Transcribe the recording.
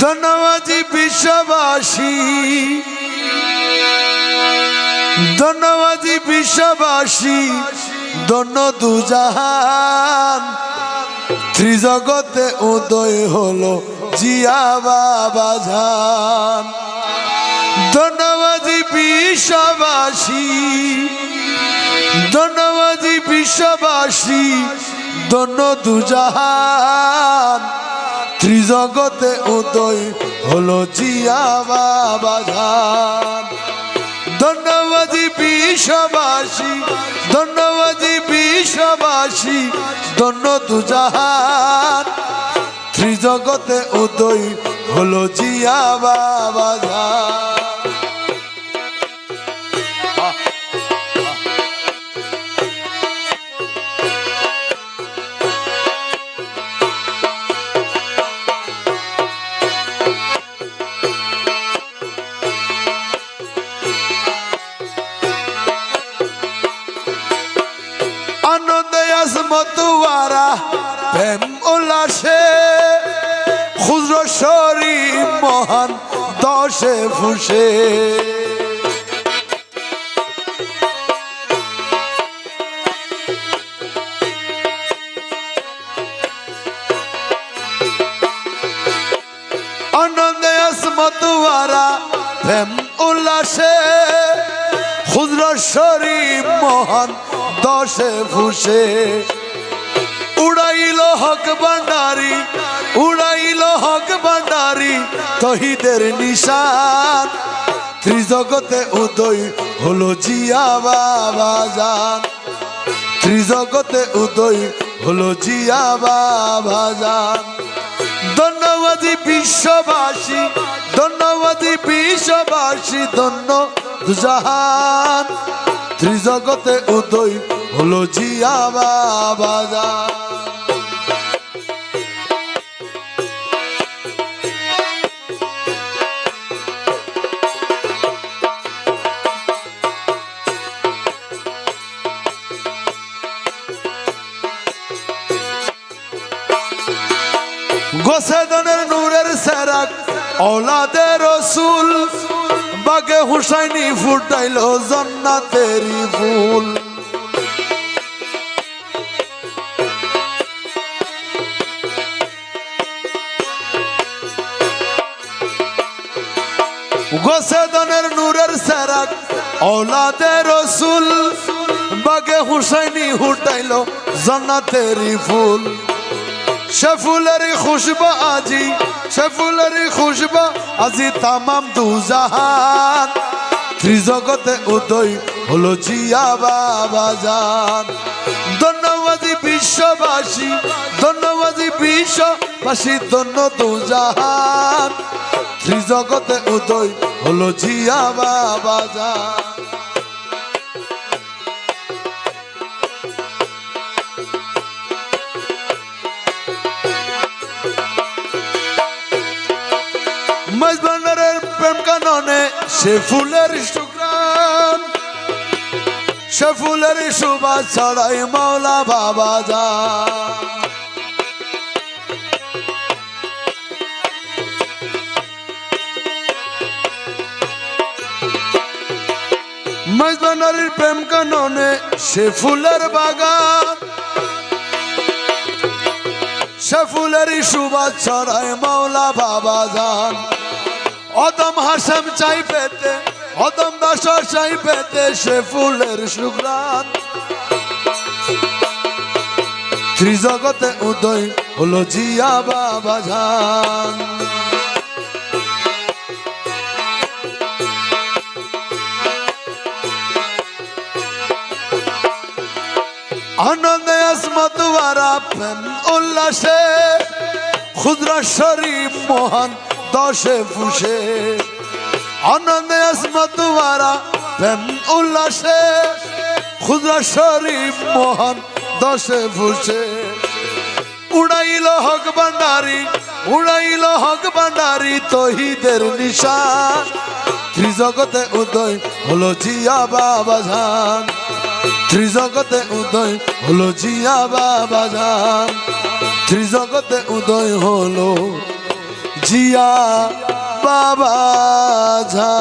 ধন্যবাদী বিশ্ববাসী। ধন্যবাদী বিশ্ববাসী, ধন্য দুজাহান। ত্রিজগতে উদয় হলো জিয়া বাবা জান। ধন্যবাদী বিশ্ববাসী ধন্যবাদী বিশ্ববাসী, ধন্য দুজাহান। ত্রিজগতে উদয় হলো জিয়া বাবা জান ধন্যবাদী বিশ্ববাসী ধন্যবাদী বিশ্ববাসী, ধন্য দুজাহান। ত্রিজগতে উদয় হলো জিয়া বাবা আসমতুয়ারা প্রেম উল্লাসে। ক্ষুদ্র শরীর মহান দশে ফুসে। আনন্দে আসমতুয়ারা প্রেম উল্লাসে। ক্ষুদ্র শরীর মহান দশে ফুসে। উড়াইল হক ভান্ডারি উড়াইল হক ভান্ডারি তহিদের নিশান। ত্রিজগতে উদয় হলো জিয়া বাবা জান। ত্রিজগতে উদয় হলো জিয়া বাবা জান। ধন্যবাদী বিশ্ববাসী ধন্যবাদী বিশ্ববাসী, ধন্য দুজাহান। ত্রিজগতে উদয় হলো জিয়া বাবা জান। গোসেদনের নূরের সেরাক ওলাদে রসুল। বাগে হুসাইনি ফুটাইল জন্নাতেরি ফুল। গোসেদনের নূরের সেরাক ওলাদে রসুল। বাগে হুসাইনি হুটাইল জন্নাতেরি ফুল। সে খুশবা আজি সে খুশবা আজি তামাম দুজাহান। ত্রিজগতে উদয় হলো জিয়া বাবা জান। ধন্যবাদী বিশ্ববাসী ধন্যবাদী বিশ্ববাসী, ধন্য দুজাহান। ত্রিজগতে উদয় হলো জিয়া বাবা জান। মজবানের প্রেম কাননে সে ফুলের সুগ্রাম, সে ফুলের সুবাস ছড়াই মাওলা বাবা যা মজবানের প্রেম কাননে সে ফুলের বাগান, সে ফুলেরই সুবাস ছড়ায় মাওলা বাবা যান। অদম চাই পেতে অদম দাস চাই পেতে সে ফুলের সুগ্রান ত্রিজগতে উদয় হলো জিয়া বাবা যান আনন্দে আসমতুয়ারা প্রেম উল্লাসে, ক্ষুদ্র শরীফ মহান দশে ফুসে। আনন্দে আসমতুয়ারা প্রেম উল্লাসে ক্ষুদ্র শরীফ মহান দশে ফুসে উড়াইল হক ভান্ডারি, উড়াইল হক ভান্ডারি তহিদের নিশান। ত্রিজগতে উদয় হলো জিয়া বাবা জান। ত্রিজগতে উদয় হলো জিয়া বাবা জান। ত্রিজগতে উদয় হলো জিয়া বাবা ঝা।